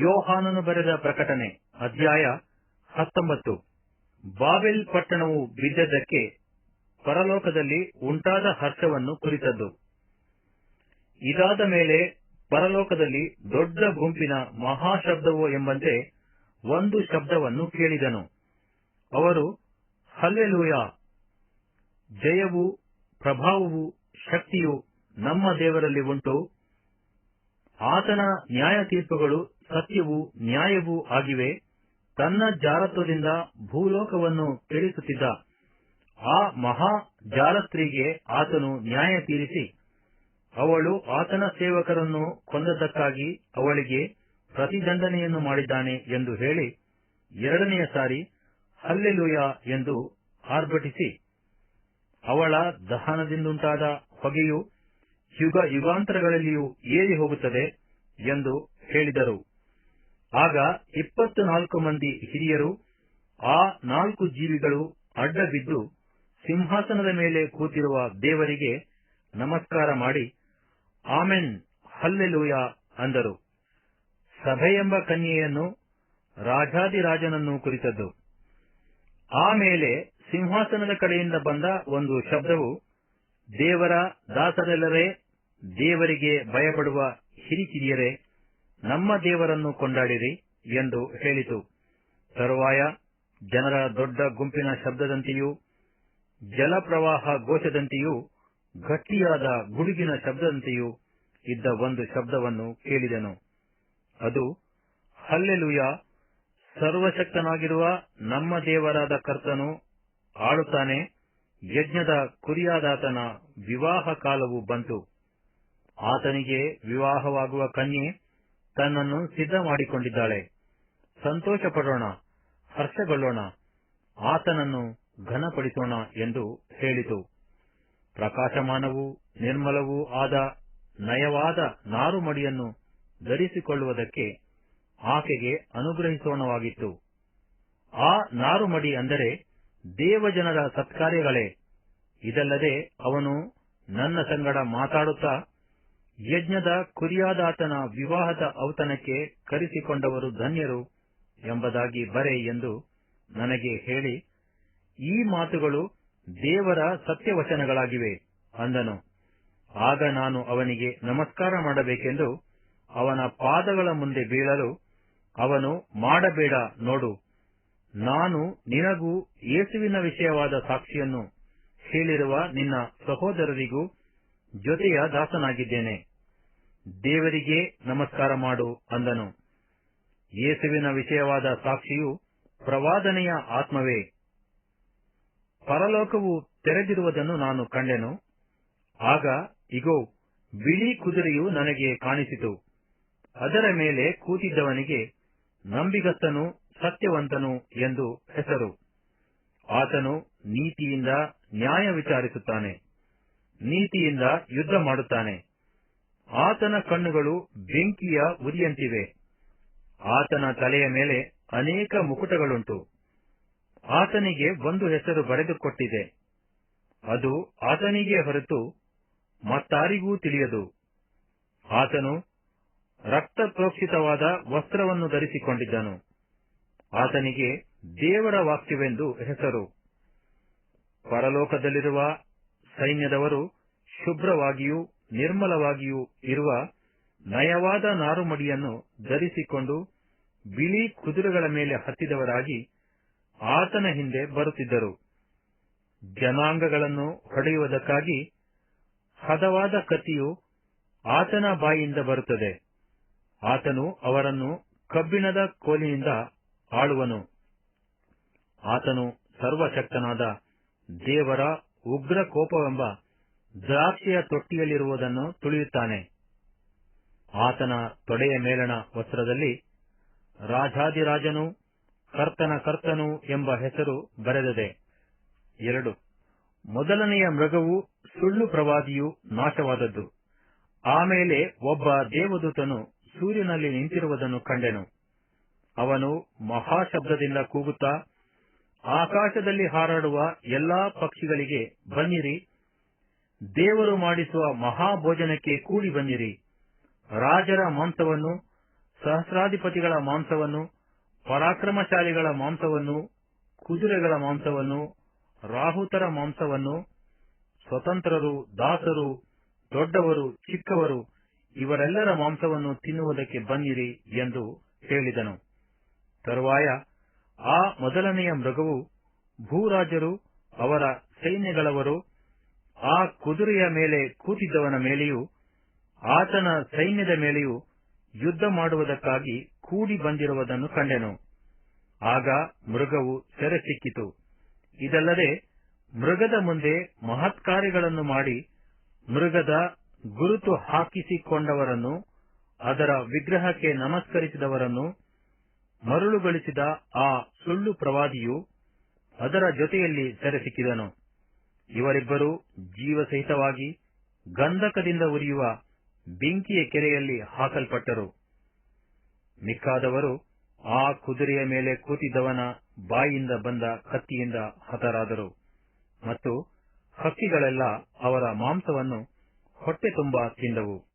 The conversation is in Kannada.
ಯೋಹಾನನು ಬರೆದ ಪ್ರಕಟಣೆ, ಅಧ್ಯಾಯ ಹತ್ತೊಂಬತ್ತು. ಬಾಬೆಲ್ ಪಟ್ಟಣವು ಬಿದ್ದದಕ್ಕೆ ಪರಲೋಕದಲ್ಲಿ ಉಂಟಾದ ಹರ್ಷವನ್ನು ಕುರಿತದ್ದು. ಇದಾದ ಮೇಲೆ ಪರಲೋಕದಲ್ಲಿ ದೊಡ್ಡ ಗುಂಪಿನ ಮಹಾಶಬ್ದವು ಎಂಬಂತೆ ಒಂದು ಶಬ್ದವನ್ನು ಕೇಳಿದನು. ಅವರು, ಹಲ್ಲೆಲೂಯ! ಜಯವು, ಪ್ರಭಾವವು, ಶಕ್ತಿಯು ನಮ್ಮ ದೇವರಲ್ಲಿ ಉಂಟು. ಆತನ ನ್ಯಾಯ ತೀರ್ಪುಗಳು ಸತ್ಯವೂ ನ್ಯಾಯವೂ ಆಗಿವೆ. ತನ್ನ ಜಾರತ್ವದಿಂದ ಭೂಲೋಕವನ್ನು ಕೆಡಿಸುತ್ತಿದ್ದ. ಆ ಮಹಾ ಜಾರಸ್ತ್ರೀಗೆ ಆತನು ನ್ಯಾಯ ತೀರಿಸಿ, ಅವಳು ಆತನ ಸೇವಕರನ್ನು ಕೊಂದದ್ದಕ್ಕಾಗಿ ಅವಳಿಗೆ ಪ್ರತಿದಂಡನೆಯನ್ನು ಮಾಡಿದ್ದಾನೆ ಎಂದು ಹೇಳಿ, ಎರಡನೆಯ ಸಾರಿ, ಹಲ್ಲೆಲುಯ ಎಂದು ಆರ್ಭಟಿಸಿ, ಅವಳ ದಹನದಿಂದುಂಟಾದ ಹೊಗೆಯು ಯುಗ ಯುಗಾಂತರಗಳಲ್ಲಿಯೂ ಏರಿ ಹೋಗುತ್ತದೆ ಎಂದು ಹೇಳಿದರು. ಆಗ ಇಪ್ಪತ್ತು ನಾಲ್ಕು ಮಂದಿ ಹಿರಿಯರು ಆ ನಾಲ್ಕು ಜೀವಿಗಳು ಅಡ್ಡ ಬಿದ್ದು ಸಿಂಹಾಸನದ ಮೇಲೆ ಕೂತಿರುವ ದೇವರಿಗೆ ನಮಸ್ಕಾರ ಮಾಡಿ, ಆಮೆನ್, ಹಲ್ಲೆಲೂಯ ಅಂದರು. ಸಭೆಯೆಂಬ ಕನ್ಯೆಯನ್ನು ರಾಜಾದಿರಾಜನನ್ನು ಕುರಿತದ್ದು. ಆಮೇಲೆ ಸಿಂಹಾಸನದ ಕಡೆಯಿಂದ ಬಂದ ಒಂದು ಶಬ್ದವು, ದೇವರ ದಾಸರೆಲ್ಲರೇ, ದೇವರಿಗೆ ಭಯಪಡುವ ಹಿರಿಕಿರಿಯರೇ ನಮ್ಮ ದೇವರನ್ನು ಕೊಂಡಾಡಿರಿ ಎಂದು ಹೇಳಿತು. ತರುವಾಯ ಜನರ ದೊಡ್ಡ ಗುಂಪಿನ ಶಬ್ದದಂತೆಯೂ, ಜಲಪ್ರವಾಹ ಘೋಷದಂತೆಯೂ ಗಟ್ಟಿಯಾದ ಗುಡುಗಿನ ಶಬ್ದದಂತೆಯೂ ಇದ್ದ ಒಂದು ಶಬ್ದವನ್ನು ಕೇಳಿದನು. ಅದು, ಹಲ್ಲೆಲುಯ! ಸರ್ವಶಕ್ತನಾಗಿರುವ ನಮ್ಮ ದೇವರಾದ ಕರ್ತನು ಆಳುತ್ತಾನೆ, ಯಜ್ಞದ ಕುರಿಯಾದಾತನ ವಿವಾಹ ಕಾಲವು ಬಂತು. ಆತನಿಗೆ ವಿವಾಹವಾಗುವ ಕನ್ಯೆ ತನ್ನನ್ನು ಸಿದ್ಧ ಮಾಡಿಕೊಂಡಿದ್ದಾಳೆ ಸಂತೋಷ ಪಡೋಣ ಹರ್ಷಗೊಳ್ಳೋಣ, ಆತನನ್ನು ಘನಪಡಿಸೋಣ ಎಂದು ಹೇಳಿತು. ಪ್ರಕಾಶಮಾನವೂ ನಿರ್ಮಲವೂ ಆದ ನಯವಾದ ನಾರುಮಡಿಯನ್ನು ಧರಿಸಿಕೊಳ್ಳುವುದಕ್ಕೆ ಆಕೆಗೆ ಅನುಗ್ರಹಿಸೋಣವಾಗಿತ್ತು. ಆ ನಾರುಮಡಿ ಅಂದರೆ ದೇವಜನರ ಸತ್ಕಾರ್ಯಗಳೇ. ಇದಲ್ಲದೆ ಅವನು ನನ್ನ ಸಂಗಡ ಮಾತಾಡುತ್ತಾ ಯಜ್ಞದ ಕುರಿಯಾದಾತನ ವಿವಾಹದ ಔತಣಕ್ಕೆ ಕರೆಸಿಕೊಂಡವರು ಧನ್ಯರು ಎಂಬುದಾಗಿ ಬರೆ ಎಂದು ನನಗೆ ಹೇಳಿ, ಈ ಮಾತುಗಳು ದೇವರ ಸತ್ಯವಚನಗಳಾಗಿವೆ ಅಂದನು. ಆಗ ನಾನು ಅವನಿಗೆ ನಮಸ್ಕಾರ ಮಾಡಬೇಕೆಂದು ಅವನ ಪಾದಗಳ ಮುಂದೆ ಬೀಳಲು ಅವನು ಮಾಡಬೇಡ ನೋಡು. ನಾನು ನಿನಗೂ ಯೇಸುವಿನ ವಿಷಯವಾದ ಸಾಕ್ಷಿಯನ್ನು ಹೇಳಿರುವ ನಿನ್ನ ಸಹೋದರರಿಗೂ ಜೊತೆಯ ದಾಸನಾಗಿದ್ದೇನೆ. ದೇವರಿಗೆ ನಮಸ್ಕಾರ ಮಾಡು ಅಂದನು. ಯೇಸುವಿನ ವಿಷಯವಾದ ಸಾಕ್ಷಿಯು ಪ್ರವಾದನೆಯ ಆತ್ಮವೇ. ಪರಲೋಕವು ತೆರೆದಿರುವುದನ್ನು ನಾನು ಕಂಡೆನು. ಆಗ, ಇಗೋ, ಬಿಳಿ ಕುದುರೆಯು ನನಗೆ ಕಾಣಿಸಿತು. ಅದರ ಮೇಲೆ ಕೂತಿದ್ದವನಿಗೆ, ನಂಬಿಗಸ್ತನು ಸತ್ಯವಂತನು ಎಂದು ಹೆಸರು. ಆತನು ನೀತಿಯಿಂದ ನ್ಯಾಯ ವಿಚಾರಿಸುತ್ತಾನೆ. ನೀತಿಯಿಂದ ಯುದ್ಧ ಮಾಡುತ್ತಾನೆ. ಆತನ ಕಣ್ಣುಗಳು ಬೆಂಕಿಯ ಉರಿಯಂತಿವೆ. ಆತನ ತಲೆಯ ಮೇಲೆ ಅನೇಕ ಮುಕುಟಗಳುಂಟು. ಆತನಿಗೆ ಒಂದು ಹೆಸರು ಬರೆದುಕೊಟ್ಟಿದೆ. ಅದು ಆತನಿಗೆ ಹೊರತು ಮತ್ತಾರಿಗೂ ತಿಳಿಯದು. ಆತನು ರಕ್ತ ಪ್ರೋಕ್ಷಿತವಾದ ವಸ್ತ್ರವನ್ನು ಧರಿಸಿಕೊಂಡಿದ್ದನು. ಆತನಿಗೆ ದೇವರ ವಾಕ್ಯವೆಂದು ಹೆಸರು. ಪರಲೋಕದಲ್ಲಿರುವ ಸೈನ್ಯದವರು ಶುಭ್ರವಾಗಿಯೂ ನಿರ್ಮಲವಾಗಿಯೂ ಇರುವ ನಯವಾದ ನಾರುಮಡಿಯನ್ನು ಧರಿಸಿಕೊಂಡು ಬಿಳಿ ಕುದುರೆಗಳ ಮೇಲೆ ಹತ್ತಿದವರಾಗಿ ಆತನ ಹಿಂದೆ ಬರುತ್ತಿದ್ದರು. ಜನಾಂಗಗಳನ್ನು ಹೊಡೆಯುವುದಕ್ಕಾಗಿ ಹದವಾದ ಕತ್ತಿಯು ಆತನ ಬಾಯಿಯಿಂದ ಬರುತ್ತದೆ. ಆತನು ಅವರನ್ನು ಕಬ್ಬಿಣದ ಕೋಲಿನಿಂದ ಆಳುವನು. ಆತನು ಸರ್ವಶಕ್ತನಾದ ದೇವರ ಉಗ್ರ ಕೋಪವೆಂಬ ದ್ರಾಕ್ಷಿಯ ತೊಟ್ಟಿಯಲ್ಲಿರುವುದನ್ನು ತುಳಿಯುತ್ತಾನೆ. ಆತನ ತೊಡೆಯ ಮೇಲಣ ವಸ್ತ್ರದಲ್ಲಿ ರಾಜಾದಿರಾಜನು ಕರ್ತನ ಕರ್ತನು ಎಂಬ ಹೆಸರು ಬರೆದಿದೆ. ಎರಡು, ಮೊದಲನೆಯ ಮೃಗವು ಸುಳ್ಳು ಪ್ರವಾದಿಯು ನಾಶವಾದದ್ದು. ಆಮೇಲೆ ಒಬ್ಬ ದೇವದೂತನು ಸೂರ್ಯನಲ್ಲಿ ನಿಂತಿರುವುದನ್ನು ಕಂಡೆನು. ಅವನು ಮಹಾಶಬ್ದದಿಂದ ಕೂಗುತ್ತಾ, ಆಕಾಶದಲ್ಲಿ ಹಾರಾಡುವ ಎಲ್ಲಾ ಪಕ್ಷಿಗಳಿಗೆ ಬನ್ನಿರಿ ದೇವರು ಮಾಡಿಸುವ ಮಹಾಭೋಜನಕ್ಕೆ ಕೂಡಿ ಬಂದಿರಿ. ರಾಜರ ಮಾಂಸವನ್ನು, ಸಹಸ್ರಾಧಿಪತಿಗಳ ಮಾಂಸವನ್ನು, ಪರಾಕ್ರಮಶಾಲಿಗಳ ಮಾಂಸವನ್ನು, ಕುದುರೆಗಳ ಮಾಂಸವನ್ನು, ರಾಹುತರ ಮಾಂಸವನ್ನು, ಸ್ವತಂತ್ರರು, ದಾಸರು, ದೊಡ್ಡವರು, ಚಿಕ್ಕವರು, ಇವರೆಲ್ಲರ ಮಾಂಸವನ್ನು ತಿನ್ನುವುದಕ್ಕೆ ಬನ್ನಿರಿ ಎಂದು ಹೇಳಿದನು. ತರುವಾಯ ಆ ಮೊದಲನೆಯ ಮೃಗವು ಭೂರಾಜರು, ಅವರ ಸೈನ್ಯಗಳವರು ಆ ಕುದುರೆಯ ಮೇಲೆ ಕೂತಿದ್ದವನ ಮೇಲೆಯೂ, ಆತನ ಸೈನ್ಯದ ಮೇಲೆಯೂ ಯುದ್ಧ ಮಾಡುವುದಕ್ಕಾಗಿ ಕೂಡಿ ಬಂದಿರುವುದನ್ನು ಕಂಡೆನು. ಆಗ ಮೃಗವು ಸೆರೆ ಸಿಕ್ಕಿತು ಇದಲ್ಲದೆ ಮೃಗದ ಮುಂದೆ ಮಹತ್ಕಾರ್ಯಗಳನ್ನು ಮಾಡಿ ಮೃಗದ ಗುರುತು ಹಾಕಿಸಿಕೊಂಡವರನ್ನು, ಅದರ ವಿಗ್ರಹಕ್ಕೆ ನಮಸ್ಕರಿಸಿದವರನ್ನು, ಮರುಳುಗೊಳಿಸಿದ ಆ ಸುಳ್ಳು ಪ್ರವಾದಿಯು ಅದರ ಜೊತೆಯಲ್ಲಿ ಸೆರೆ ಸಿಕ್ಕಿದನು ಇವರಿಬ್ಬರು ಜೀವಸಹಿತವಾಗಿ ಗಂಧಕದಿಂದ ಉರಿಯುವ ಬೆಂಕಿಯ ಕೆರೆಯಲ್ಲಿ ಹಾಕಲ್ಪಟ್ಟರು. ಮಿಕ್ಕಾದವರು ಆ ಕುದುರೆಯ ಮೇಲೆ ಕೂತಿದ್ದವನ ಬಾಯಿಯಿಂದ ಬಂದ ಕತ್ತಿಯಿಂದ ಹತರಾದರು ಮತ್ತು ಹಕ್ಕಿಗಳೆಲ್ಲ ಅವರ ಮಾಂಸವನ್ನು ಹೊಟ್ಟೆ ತುಂಬಾ ತಿಂದವು.